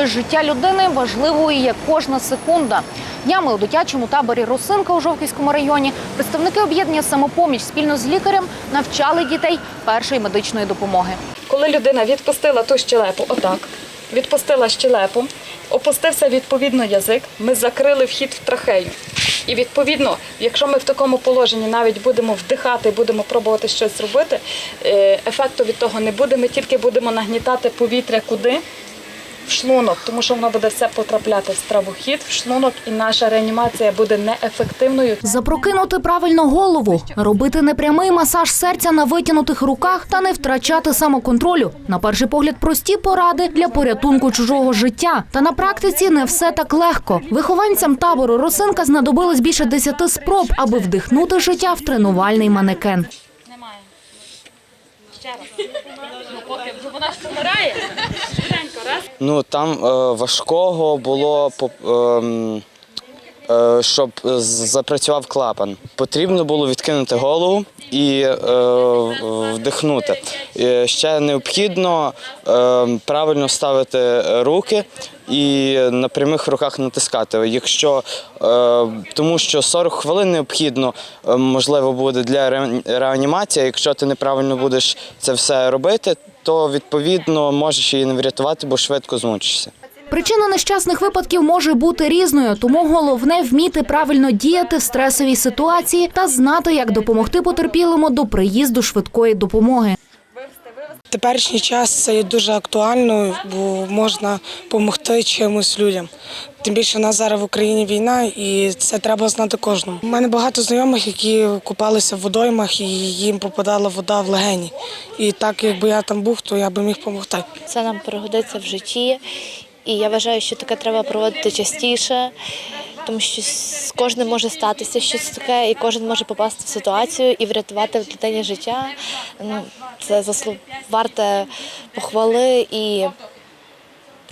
будь-якої життя людини важливою є кожна секунда. Днями у дитячому таборі Росинка у Жовківському районі представники об'єднання самопоміч спільно з лікарем навчали дітей першої медичної допомоги. Коли людина відпустила ту щелепу, отак, відпустила щелепу, опустився відповідно язик, ми закрили вхід в трахею. І відповідно, якщо ми в такому положенні навіть будемо вдихати, будемо пробувати щось зробити, е, ефекту від того не буде. Ми тільки будемо нагнітати повітря куди? Шлунок, тому що воно буде все потрапляти в стравохід, в шлунок, і наша реанімація буде неефективною. Запрокинути правильно голову, робити непрямий масаж серця на витягнутих руках та не втрачати самоконтролю. На перший погляд, прості поради для порятунку чужого життя. Та на практиці не все так легко. Вихованцям табору Росинка знадобилось більше десяти спроб, аби вдихнути життя в тренувальний манекен. Ще раз. Ну, поки вона ж помирає. Швиденько, раз. Ну там е, важкого було по- ем, е, щоб запрацював клапан. Потрібно було відкинути голову і е, вдихнути. Е, ще необхідно е, правильно ставити руки і на прямих руках натискати. Якщо е, тому, що 40 хвилин необхідно, е, можливо, буде для реанімації. Якщо ти неправильно будеш це все робити, то відповідно можеш її не врятувати, бо швидко змучишся. Причина нещасних випадків може бути різною, тому головне вміти правильно діяти в стресовій ситуації та знати, як допомогти потерпілому до приїзду швидкої допомоги. Теперішній час це є дуже актуально, бо можна допомогти чимось людям. Тим більше у нас зараз в Україні війна, і це треба знати кожному. У мене багато знайомих, які купалися в водоймах, і їм попадала вода в легені. І так, якби я там був, то я би міг допомогти. Це нам пригодиться в житті, і я вважаю, що таке треба проводити частіше, тому що з кожним може статися щось таке, і кожен може попасти в ситуацію і врятувати в дитині життя. Ну, це заслу... варте похвали і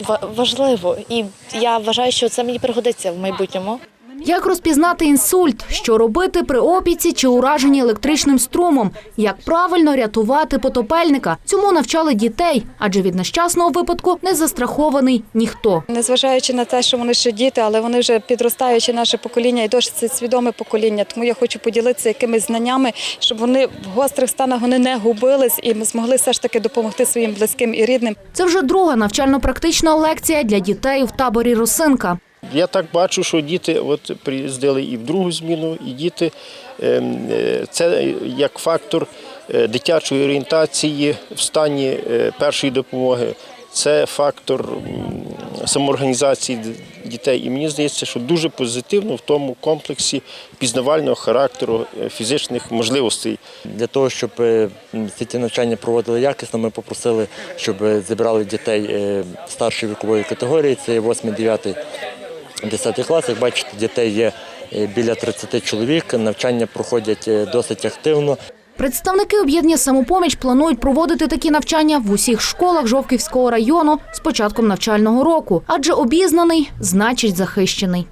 ва- важливо. І я вважаю, що це мені пригодиться в майбутньому. Як розпізнати інсульт, що робити при опіці чи ураженні електричним струмом, як правильно рятувати потопельника. Цьому навчали дітей, адже від нещасного випадку не застрахований ніхто. Незважаючи на те, що вони ще діти, але вони вже підростаючи наше покоління і досить свідоме покоління. Тому я хочу поділитися якимись знаннями, щоб вони в гострих станах вони не губились і ми змогли все ж таки допомогти своїм близьким і рідним. Це вже друга навчально-практична лекція для дітей в таборі Росинка. Я так бачу, що діти от приїздили і в другу зміну, і діти ем, е, це як фактор е, дитячої орієнтації в стані е, першої допомоги. Це фактор самоорганізації дітей. І мені здається, що дуже позитивно в тому комплексі пізнавального характеру фізичних можливостей. Для того, щоб м, ці навчання проводили якісно, ми попросили, щоб зібрали дітей старшої вікової категорії, це є 8, 9, 10 клас. Як бачите, дітей є е, біля 30 чоловік. Навчання проходять е, досить активно. Представники об'єднання самопоміч планують проводити такі навчання в усіх школах Жовківського району з початком навчального року, адже обізнаний значить захищений.